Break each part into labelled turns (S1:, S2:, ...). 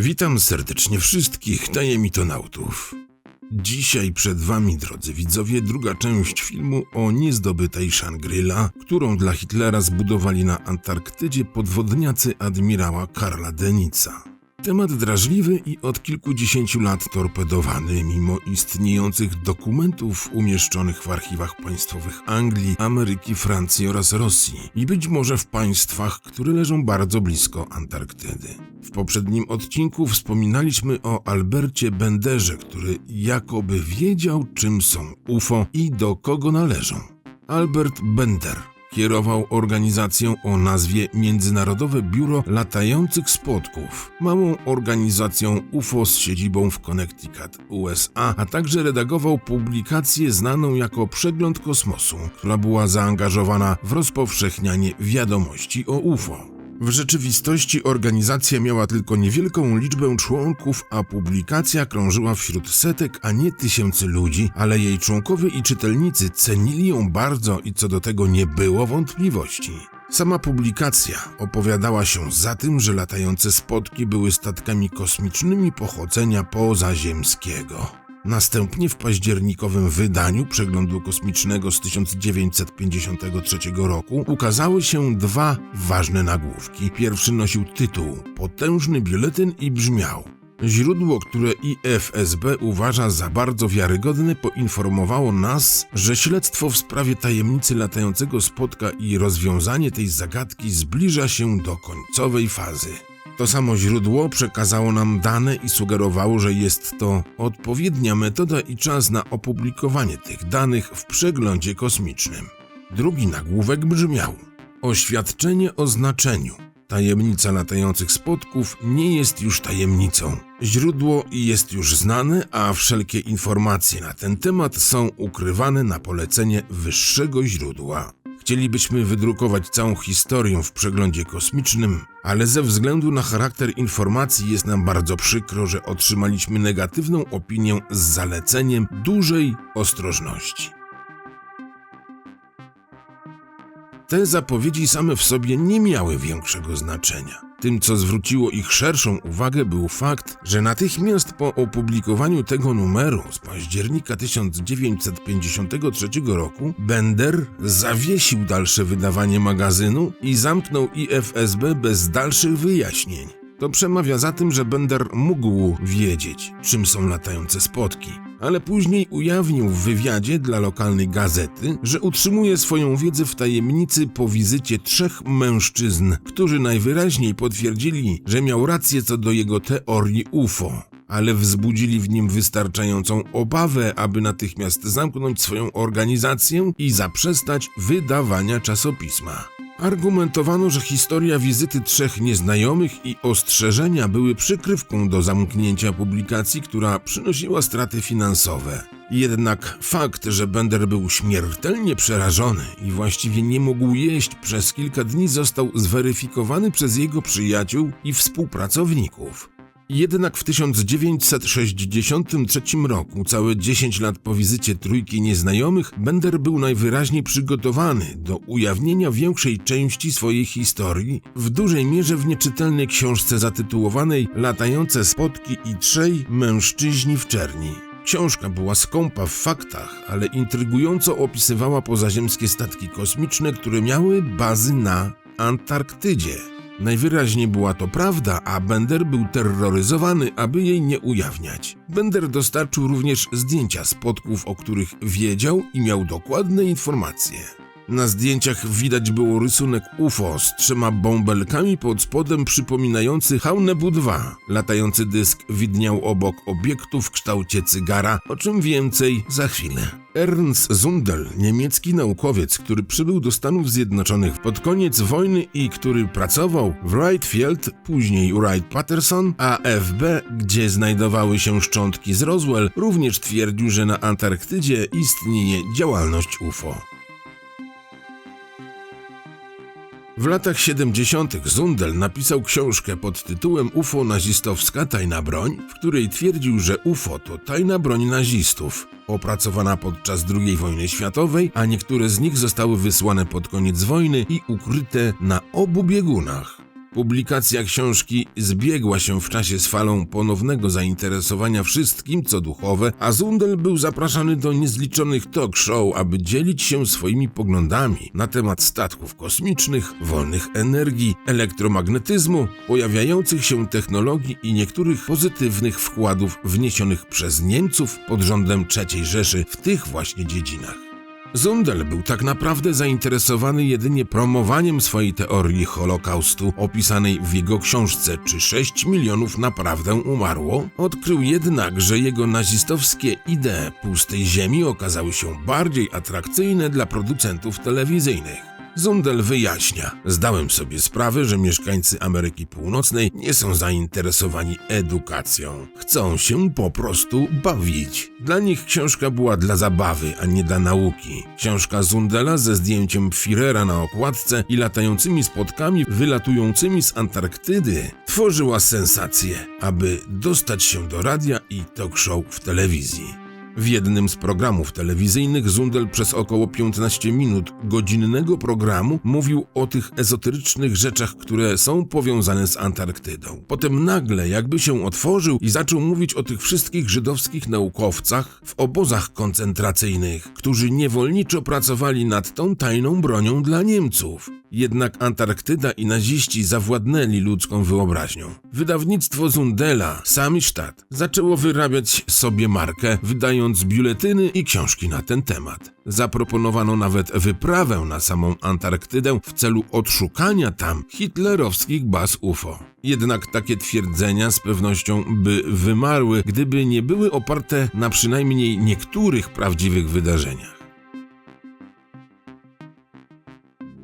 S1: Witam serdecznie wszystkich tajemitonautów. Dzisiaj przed wami, drodzy widzowie, druga część filmu o niezdobytej Shangri-La, którą dla Hitlera zbudowali na Antarktydzie podwodniacy admirała Karla Denica. Temat drażliwy i od kilkudziesięciu lat torpedowany, mimo istniejących dokumentów umieszczonych w archiwach państwowych Anglii, Ameryki, Francji oraz Rosji i być może w państwach, które leżą bardzo blisko Antarktydy. W poprzednim odcinku wspominaliśmy o Albercie Benderze, który jakoby wiedział, czym są UFO i do kogo należą. Albert Bender kierował organizacją o nazwie Międzynarodowe Biuro Latających Spotków, małą organizacją UFO z siedzibą w Connecticut, USA, a także redagował publikację znaną jako Przegląd Kosmosu, która była zaangażowana w rozpowszechnianie wiadomości o UFO. W rzeczywistości organizacja miała tylko niewielką liczbę członków, a publikacja krążyła wśród setek, a nie tysięcy ludzi, ale jej członkowie i czytelnicy cenili ją bardzo i co do tego nie było wątpliwości. Sama publikacja opowiadała się za tym, że latające spotki były statkami kosmicznymi pochodzenia pozaziemskiego. Następnie w październikowym wydaniu Przeglądu Kosmicznego z 1953 roku ukazały się dwa ważne nagłówki. Pierwszy nosił tytuł Potężny biuletyn i brzmiał Źródło, które IFSB uważa za bardzo wiarygodne, poinformowało nas, że śledztwo w sprawie tajemnicy latającego spotka i rozwiązanie tej zagadki zbliża się do końcowej fazy. To samo źródło przekazało nam dane i sugerowało, że jest to odpowiednia metoda i czas na opublikowanie tych danych w przeglądzie kosmicznym. Drugi nagłówek brzmiał: Oświadczenie o znaczeniu. Tajemnica latających spotków nie jest już tajemnicą. Źródło jest już znane, a wszelkie informacje na ten temat są ukrywane na polecenie wyższego źródła. Chcielibyśmy wydrukować całą historię w przeglądzie kosmicznym, ale ze względu na charakter informacji jest nam bardzo przykro, że otrzymaliśmy negatywną opinię z zaleceniem dużej ostrożności. Te zapowiedzi same w sobie nie miały większego znaczenia. Tym, co zwróciło ich szerszą uwagę, był fakt, że natychmiast po opublikowaniu tego numeru z października 1953 roku, Bender zawiesił dalsze wydawanie magazynu i zamknął IFSB bez dalszych wyjaśnień. To przemawia za tym, że Bender mógł wiedzieć, czym są latające spotki, ale później ujawnił w wywiadzie dla lokalnej gazety, że utrzymuje swoją wiedzę w tajemnicy po wizycie trzech mężczyzn, którzy najwyraźniej potwierdzili, że miał rację co do jego teorii UFO. Ale wzbudzili w nim wystarczającą obawę, aby natychmiast zamknąć swoją organizację i zaprzestać wydawania czasopisma. Argumentowano, że historia wizyty trzech nieznajomych i ostrzeżenia były przykrywką do zamknięcia publikacji, która przynosiła straty finansowe. Jednak fakt, że Bender był śmiertelnie przerażony i właściwie nie mógł jeść przez kilka dni został zweryfikowany przez jego przyjaciół i współpracowników. Jednak w 1963 roku, całe 10 lat po wizycie trójki nieznajomych, Bender był najwyraźniej przygotowany do ujawnienia większej części swojej historii, w dużej mierze w nieczytelnej książce zatytułowanej Latające spotki i trzej mężczyźni w czerni. Książka była skąpa w faktach, ale intrygująco opisywała pozaziemskie statki kosmiczne, które miały bazy na Antarktydzie. Najwyraźniej była to prawda, a Bender był terroryzowany, aby jej nie ujawniać. Bender dostarczył również zdjęcia spotków, o których wiedział i miał dokładne informacje. Na zdjęciach widać było rysunek UFO z trzema bąbelkami pod spodem przypominający Haunebu 2. Latający dysk widniał obok obiektu w kształcie cygara, o czym więcej za chwilę. Ernst Zundel, niemiecki naukowiec, który przybył do Stanów Zjednoczonych pod koniec wojny i który pracował w Wright Field, później Wright-Patterson, AFB, gdzie znajdowały się szczątki z Roswell, również twierdził, że na Antarktydzie istnieje działalność UFO. W latach 70. Zundel napisał książkę pod tytułem UFO nazistowska tajna broń, w której twierdził, że UFO to tajna broń nazistów, opracowana podczas II wojny światowej, a niektóre z nich zostały wysłane pod koniec wojny i ukryte na obu biegunach. Publikacja książki zbiegła się w czasie z falą ponownego zainteresowania wszystkim, co duchowe, a Zundel był zapraszany do niezliczonych talk show, aby dzielić się swoimi poglądami na temat statków kosmicznych, wolnych energii, elektromagnetyzmu, pojawiających się technologii i niektórych pozytywnych wkładów wniesionych przez Niemców pod rządem III Rzeszy w tych właśnie dziedzinach. Zundel był tak naprawdę zainteresowany jedynie promowaniem swojej teorii Holokaustu, opisanej w jego książce Czy 6 milionów naprawdę umarło? Odkrył jednak, że jego nazistowskie idee pustej ziemi okazały się bardziej atrakcyjne dla producentów telewizyjnych. Zundel wyjaśnia: Zdałem sobie sprawę, że mieszkańcy Ameryki Północnej nie są zainteresowani edukacją. Chcą się po prostu bawić. Dla nich książka była dla zabawy, a nie dla nauki. Książka Zundela ze zdjęciem Firera na okładce i latającymi spotkami wylatującymi z Antarktydy tworzyła sensację, aby dostać się do radia i talk show w telewizji. W jednym z programów telewizyjnych Zundel przez około 15 minut godzinnego programu mówił o tych ezoterycznych rzeczach, które są powiązane z Antarktydą. Potem nagle jakby się otworzył i zaczął mówić o tych wszystkich żydowskich naukowcach w obozach koncentracyjnych, którzy niewolniczo pracowali nad tą tajną bronią dla Niemców. Jednak Antarktyda i naziści zawładnęli ludzką wyobraźnią. Wydawnictwo Zundela, Samistadt, zaczęło wyrabiać sobie markę, wydając biuletyny i książki na ten temat. Zaproponowano nawet wyprawę na samą Antarktydę w celu odszukania tam hitlerowskich baz UFO. Jednak takie twierdzenia z pewnością by wymarły, gdyby nie były oparte na przynajmniej niektórych prawdziwych wydarzeniach.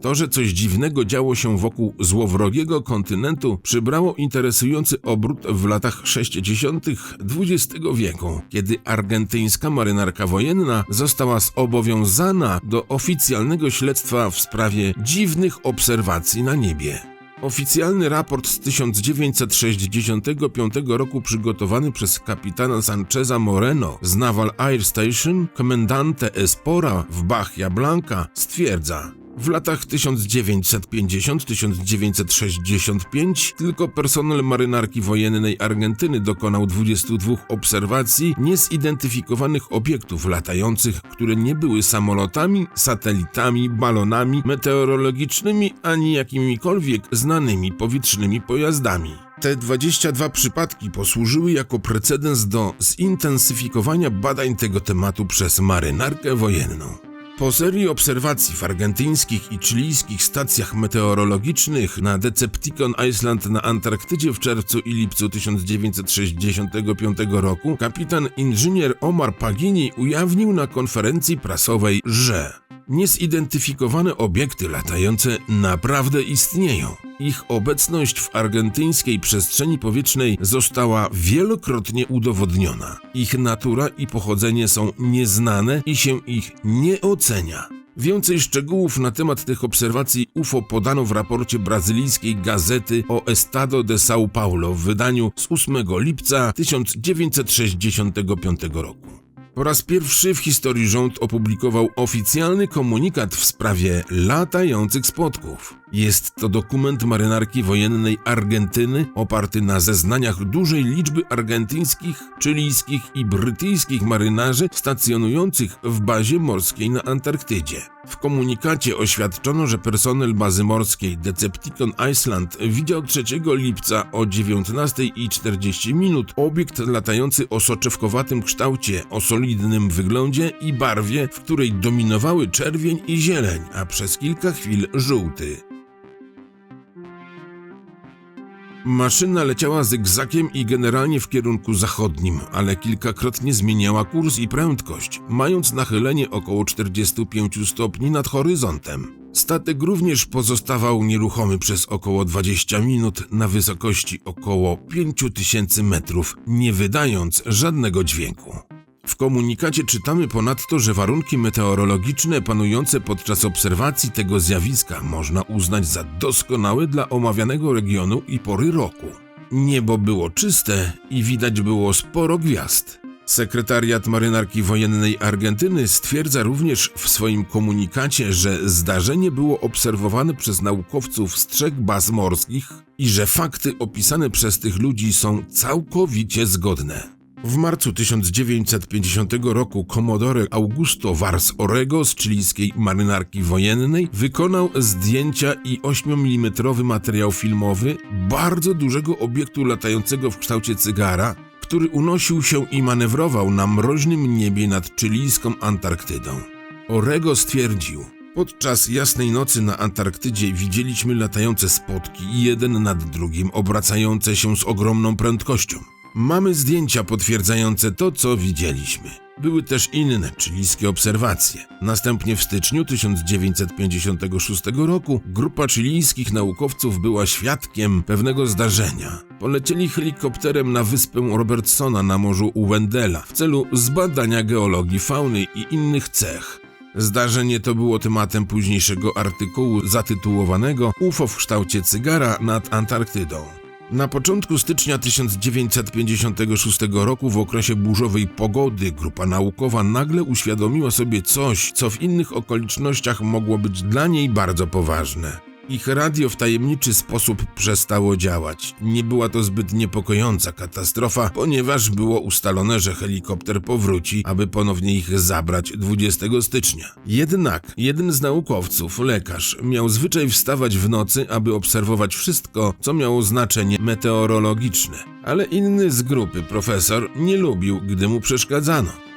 S1: To, że coś dziwnego działo się wokół złowrogiego kontynentu, przybrało interesujący obrót w latach 60. XX wieku, kiedy argentyńska marynarka wojenna została zobowiązana do oficjalnego śledztwa w sprawie dziwnych obserwacji na niebie. Oficjalny raport z 1965 roku przygotowany przez kapitana Sancheza Moreno z Naval Air Station, komendante Espora w Bahia Blanca stwierdza, w latach 1950-1965 tylko personel marynarki wojennej Argentyny dokonał 22 obserwacji niezidentyfikowanych obiektów latających, które nie były samolotami, satelitami, balonami meteorologicznymi ani jakimikolwiek znanymi powietrznymi pojazdami. Te 22 przypadki posłużyły jako precedens do zintensyfikowania badań tego tematu przez marynarkę wojenną. Po serii obserwacji w argentyńskich i chilijskich stacjach meteorologicznych na Decepticon Island na Antarktydzie w czerwcu i lipcu 1965 roku, kapitan inżynier Omar Pagini ujawnił na konferencji prasowej, że Niezidentyfikowane obiekty latające naprawdę istnieją. Ich obecność w argentyńskiej przestrzeni powietrznej została wielokrotnie udowodniona. Ich natura i pochodzenie są nieznane i się ich nie ocenia. Więcej szczegółów na temat tych obserwacji UFO podano w raporcie brazylijskiej gazety o Estado de São Paulo w wydaniu z 8 lipca 1965 roku. Po raz pierwszy w historii rząd opublikował oficjalny komunikat w sprawie latających spotków. Jest to dokument marynarki wojennej Argentyny oparty na zeznaniach dużej liczby argentyńskich, chilijskich i brytyjskich marynarzy stacjonujących w bazie morskiej na Antarktydzie. W komunikacie oświadczono, że personel bazy morskiej Decepticon Iceland widział 3 lipca o 19.40 minut obiekt latający o soczewkowatym kształcie, o solidnym wyglądzie i barwie, w której dominowały czerwień i zieleń, a przez kilka chwil żółty. Maszyna leciała zygzakiem i generalnie w kierunku zachodnim, ale kilkakrotnie zmieniała kurs i prędkość, mając nachylenie około 45 stopni nad horyzontem. Statek również pozostawał nieruchomy przez około 20 minut na wysokości około 5000 metrów, nie wydając żadnego dźwięku. W komunikacie czytamy ponadto, że warunki meteorologiczne panujące podczas obserwacji tego zjawiska można uznać za doskonałe dla omawianego regionu i pory roku. Niebo było czyste i widać było sporo gwiazd. Sekretariat Marynarki Wojennej Argentyny stwierdza również w swoim komunikacie, że zdarzenie było obserwowane przez naukowców z trzech baz morskich i że fakty opisane przez tych ludzi są całkowicie zgodne. W marcu 1950 roku komodore Augusto Vars Orego z chilijskiej marynarki wojennej wykonał zdjęcia i 8 mm materiał filmowy bardzo dużego obiektu latającego w kształcie cygara, który unosił się i manewrował na mroźnym niebie nad chilijską Antarktydą. Orego stwierdził, Podczas jasnej nocy na Antarktydzie widzieliśmy latające spotki jeden nad drugim, obracające się z ogromną prędkością. Mamy zdjęcia potwierdzające to, co widzieliśmy. Były też inne chilijskie obserwacje. Następnie w styczniu 1956 roku grupa chilijskich naukowców była świadkiem pewnego zdarzenia. Polecieli helikopterem na wyspę Robertsona na morzu Wendela w celu zbadania geologii fauny i innych cech. Zdarzenie to było tematem późniejszego artykułu zatytułowanego UFO w kształcie cygara nad Antarktydą. Na początku stycznia 1956 roku w okresie burzowej pogody grupa naukowa nagle uświadomiła sobie coś, co w innych okolicznościach mogło być dla niej bardzo poważne. Ich radio w tajemniczy sposób przestało działać. Nie była to zbyt niepokojąca katastrofa, ponieważ było ustalone, że helikopter powróci, aby ponownie ich zabrać 20 stycznia. Jednak jeden z naukowców, lekarz, miał zwyczaj wstawać w nocy, aby obserwować wszystko, co miało znaczenie meteorologiczne. Ale inny z grupy, profesor, nie lubił, gdy mu przeszkadzano.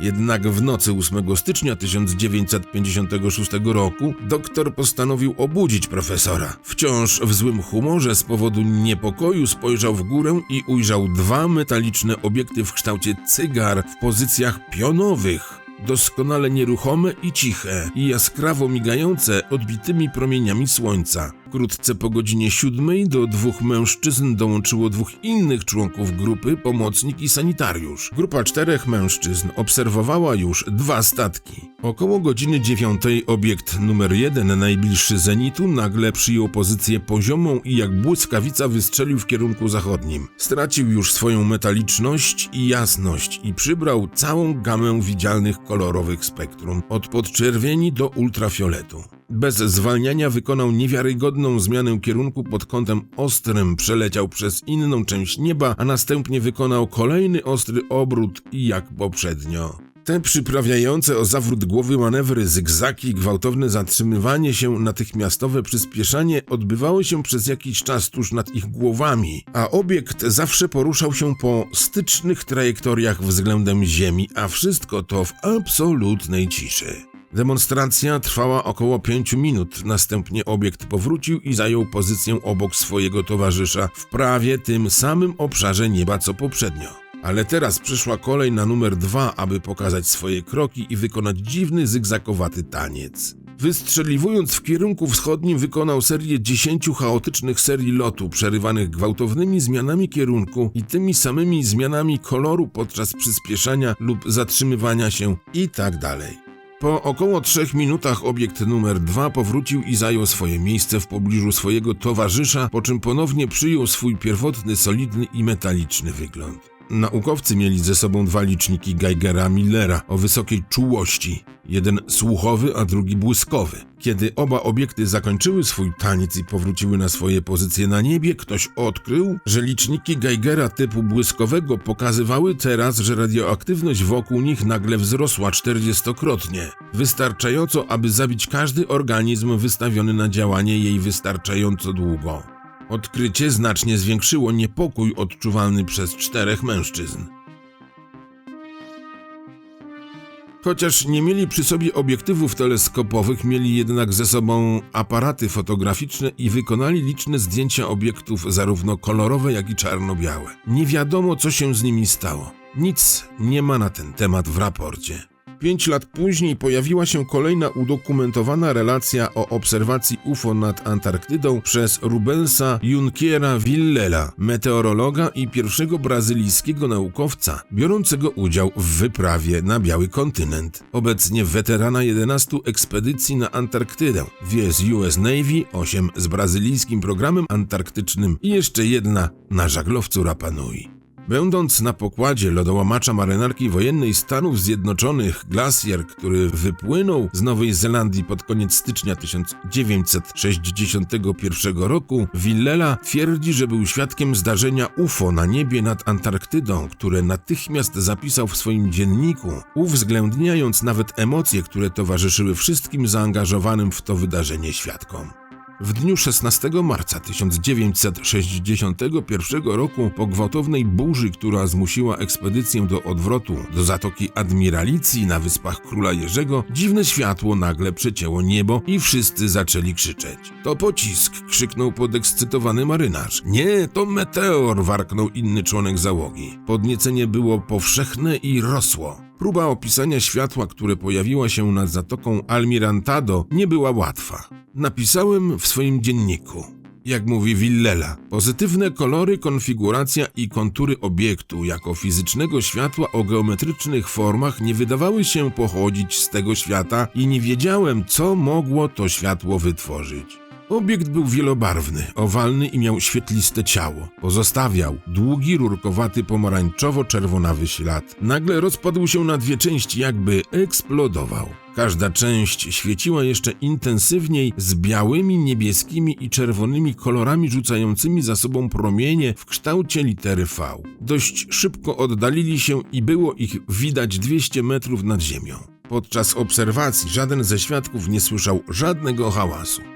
S1: Jednak w nocy 8 stycznia 1956 roku doktor postanowił obudzić profesora. Wciąż w złym humorze z powodu niepokoju spojrzał w górę i ujrzał dwa metaliczne obiekty w kształcie cygar w pozycjach pionowych doskonale nieruchome i ciche i jaskrawo migające odbitymi promieniami słońca. Wkrótce po godzinie siódmej do dwóch mężczyzn dołączyło dwóch innych członków grupy, pomocnik i sanitariusz. Grupa czterech mężczyzn obserwowała już dwa statki. Około godziny dziewiątej obiekt numer jeden, najbliższy zenitu, nagle przyjął pozycję poziomą i jak błyskawica wystrzelił w kierunku zachodnim. Stracił już swoją metaliczność i jasność i przybrał całą gamę widzialnych kolorowych spektrum, od podczerwieni do ultrafioletu. Bez zwalniania wykonał niewiarygodną zmianę kierunku pod kątem ostrym, przeleciał przez inną część nieba, a następnie wykonał kolejny ostry obrót i jak poprzednio. Te przyprawiające o zawrót głowy manewry, zygzaki, gwałtowne zatrzymywanie się, natychmiastowe przyspieszanie odbywały się przez jakiś czas tuż nad ich głowami, a obiekt zawsze poruszał się po stycznych trajektoriach względem Ziemi, a wszystko to w absolutnej ciszy. Demonstracja trwała około 5 minut, następnie obiekt powrócił i zajął pozycję obok swojego towarzysza w prawie tym samym obszarze nieba co poprzednio. Ale teraz przyszła kolej na numer dwa, aby pokazać swoje kroki i wykonać dziwny zygzakowaty taniec. Wystrzeliwując w kierunku wschodnim wykonał serię dziesięciu chaotycznych serii lotu, przerywanych gwałtownymi zmianami kierunku i tymi samymi zmianami koloru podczas przyspieszania lub zatrzymywania się i tak. Po około trzech minutach obiekt numer dwa powrócił i zajął swoje miejsce w pobliżu swojego towarzysza, po czym ponownie przyjął swój pierwotny, solidny i metaliczny wygląd. Naukowcy mieli ze sobą dwa liczniki Geigera Millera o wysokiej czułości, jeden słuchowy, a drugi błyskowy. Kiedy oba obiekty zakończyły swój taniec i powróciły na swoje pozycje na niebie, ktoś odkrył, że liczniki Geigera typu błyskowego pokazywały teraz, że radioaktywność wokół nich nagle wzrosła czterdziestokrotnie, wystarczająco, aby zabić każdy organizm wystawiony na działanie jej wystarczająco długo. Odkrycie znacznie zwiększyło niepokój odczuwalny przez czterech mężczyzn. Chociaż nie mieli przy sobie obiektywów teleskopowych, mieli jednak ze sobą aparaty fotograficzne i wykonali liczne zdjęcia obiektów, zarówno kolorowe, jak i czarno-białe. Nie wiadomo, co się z nimi stało. Nic nie ma na ten temat w raporcie. Pięć lat później pojawiła się kolejna udokumentowana relacja o obserwacji UFO nad Antarktydą przez Rubensa Junkiera Villela, meteorologa i pierwszego brazylijskiego naukowca biorącego udział w wyprawie na Biały Kontynent. Obecnie weterana 11 ekspedycji na Antarktydę, dwie z US Navy, 8 z brazylijskim programem antarktycznym i jeszcze jedna na żaglowcu Rapa Nui. Będąc na pokładzie lodołamacza marynarki wojennej Stanów Zjednoczonych Glacier, który wypłynął z Nowej Zelandii pod koniec stycznia 1961 roku, Villela twierdzi, że był świadkiem zdarzenia UFO na niebie nad Antarktydą, które natychmiast zapisał w swoim dzienniku, uwzględniając nawet emocje, które towarzyszyły wszystkim zaangażowanym w to wydarzenie świadkom. W dniu 16 marca 1961 roku po gwałtownej burzy, która zmusiła ekspedycję do odwrotu do Zatoki Admiralicji na Wyspach Króla Jerzego, dziwne światło nagle przecięło niebo i wszyscy zaczęli krzyczeć. To pocisk! krzyknął podekscytowany marynarz. Nie, to meteor! warknął inny członek załogi. Podniecenie było powszechne i rosło. Próba opisania światła, które pojawiła się nad Zatoką Almirantado, nie była łatwa. Napisałem w swoim dzienniku. Jak mówi Villela, pozytywne kolory, konfiguracja i kontury obiektu jako fizycznego światła o geometrycznych formach nie wydawały się pochodzić z tego świata i nie wiedziałem, co mogło to światło wytworzyć. Obiekt był wielobarwny, owalny i miał świetliste ciało. Pozostawiał długi, rurkowaty, pomarańczowo-czerwonawy ślad. Nagle rozpadł się na dwie części, jakby eksplodował. Każda część świeciła jeszcze intensywniej z białymi, niebieskimi i czerwonymi kolorami rzucającymi za sobą promienie w kształcie litery V. Dość szybko oddalili się i było ich widać 200 metrów nad ziemią. Podczas obserwacji żaden ze świadków nie słyszał żadnego hałasu.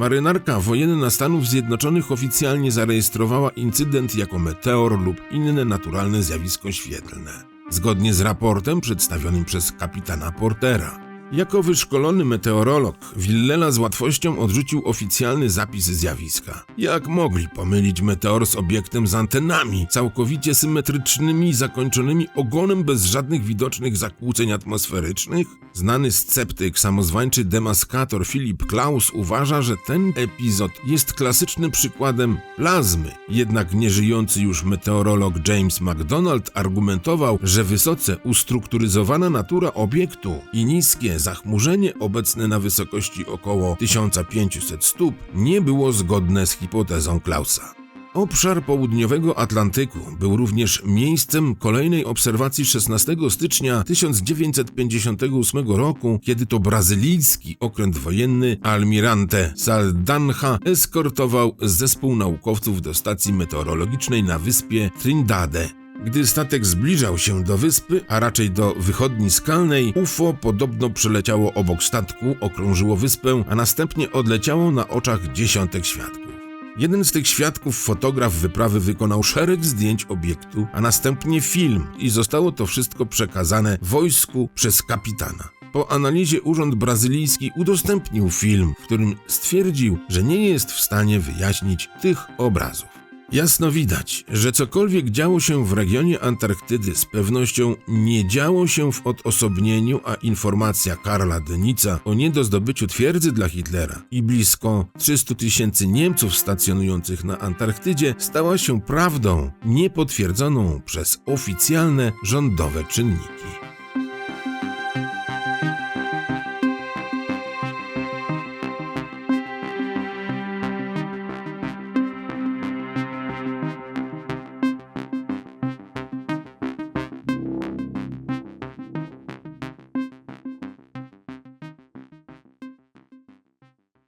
S1: Marynarka wojenna Stanów Zjednoczonych oficjalnie zarejestrowała incydent jako meteor lub inne naturalne zjawisko świetlne, zgodnie z raportem przedstawionym przez kapitana Portera. Jako wyszkolony meteorolog, Villela z łatwością odrzucił oficjalny zapis zjawiska. Jak mogli pomylić meteor z obiektem z antenami, całkowicie symetrycznymi, zakończonymi ogonem bez żadnych widocznych zakłóceń atmosferycznych? Znany sceptyk, samozwańczy demaskator Philip Klaus uważa, że ten epizod jest klasycznym przykładem plazmy. Jednak nieżyjący już meteorolog James McDonald argumentował, że wysoce ustrukturyzowana natura obiektu i niskie zachmurzenie obecne na wysokości około 1500 stóp nie było zgodne z hipotezą Klausa. Obszar południowego Atlantyku był również miejscem kolejnej obserwacji 16 stycznia 1958 roku, kiedy to brazylijski okręt wojenny Almirante Saldanha eskortował zespół naukowców do stacji meteorologicznej na wyspie Trindade. Gdy statek zbliżał się do wyspy, a raczej do wychodni skalnej, UFO podobno przeleciało obok statku, okrążyło wyspę, a następnie odleciało na oczach dziesiątek świadków. Jeden z tych świadków, fotograf wyprawy, wykonał szereg zdjęć obiektu, a następnie film i zostało to wszystko przekazane wojsku przez kapitana. Po analizie urząd brazylijski udostępnił film, w którym stwierdził, że nie jest w stanie wyjaśnić tych obrazów. Jasno widać, że cokolwiek działo się w regionie Antarktydy z pewnością nie działo się w odosobnieniu, a informacja Karla Denica o niedozdobyciu twierdzy dla Hitlera i blisko 300 tysięcy Niemców stacjonujących na Antarktydzie stała się prawdą niepotwierdzoną przez oficjalne rządowe czynniki.